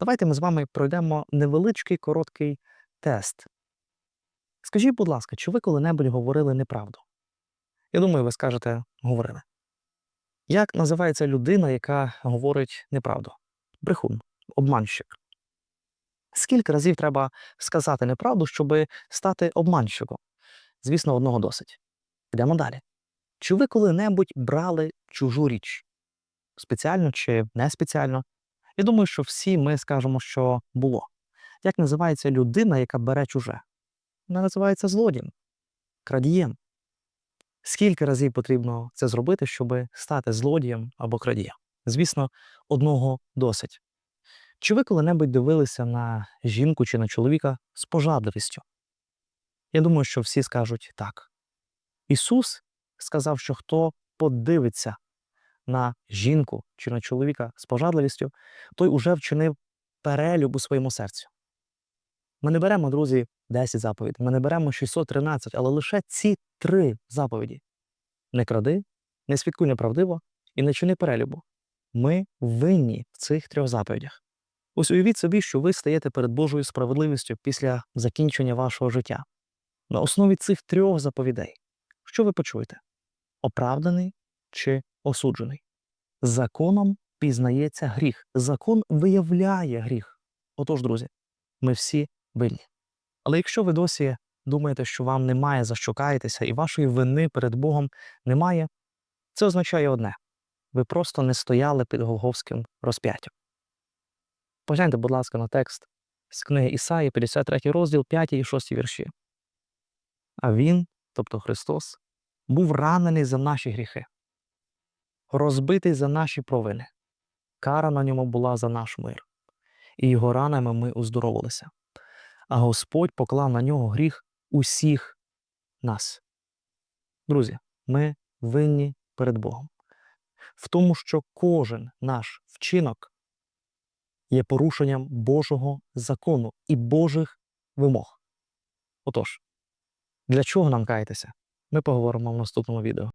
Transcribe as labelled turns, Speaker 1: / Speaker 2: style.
Speaker 1: Давайте ми з вами пройдемо невеличкий короткий тест. Скажіть, будь ласка, чи ви коли-небудь говорили неправду? Я думаю, ви скажете говорили. Як називається людина, яка говорить неправду? Брехун, обманщик. Скільки разів треба сказати неправду, щоб стати обманщиком? Звісно, одного досить. Йдемо далі. Чи ви коли-небудь брали чужу річ? Спеціально чи не спеціально? Я думаю, що всі ми скажемо, що було. Як називається людина, яка бере чуже? Вона називається злодієм, крадієм. Скільки разів потрібно це зробити, щоб стати злодієм або крадієм? Звісно, одного досить. Чи ви коли-небудь дивилися на жінку чи на чоловіка з пожадливістю? Я думаю, що всі скажуть так. Ісус сказав, що хто подивиться на жінку чи на чоловіка з пожадливістю, той уже вчинив перелюб у своєму серці. Ми не беремо, друзі, 10 заповідей, ми не беремо 613, але лише ці три заповіді: не кради, не свідкуй неправдиво і не чини перелюбу. Ми винні в цих трьох заповідях. Ось уявіть собі, що ви стаєте перед Божою справедливістю після закінчення вашого життя. На основі цих трьох заповідей, що ви почуєте? Оправданий чи осуджений? Законом пізнається гріх. Закон виявляє гріх. Отож, друзі, ми всі винні. Але якщо ви досі думаєте, що вам немає за що каятися і вашої вини перед Богом немає, це означає одне: ви просто не стояли під Голговським розп'яттям. Погляньте, будь ласка, на текст з книги Ісаї, 53 розділ, 5 і 6 вірші. А Він, тобто Христос, був ранений за наші гріхи, розбитий за наші провини. Кара на ньому була за наш мир, і його ранами ми оздоровилися. А Господь поклав на нього гріх усіх нас. Друзі, ми винні перед Богом в тому, що кожен наш вчинок є порушенням Божого закону і Божих вимог. Отож, для чого нам каятися? Ми поговоримо в наступному відео.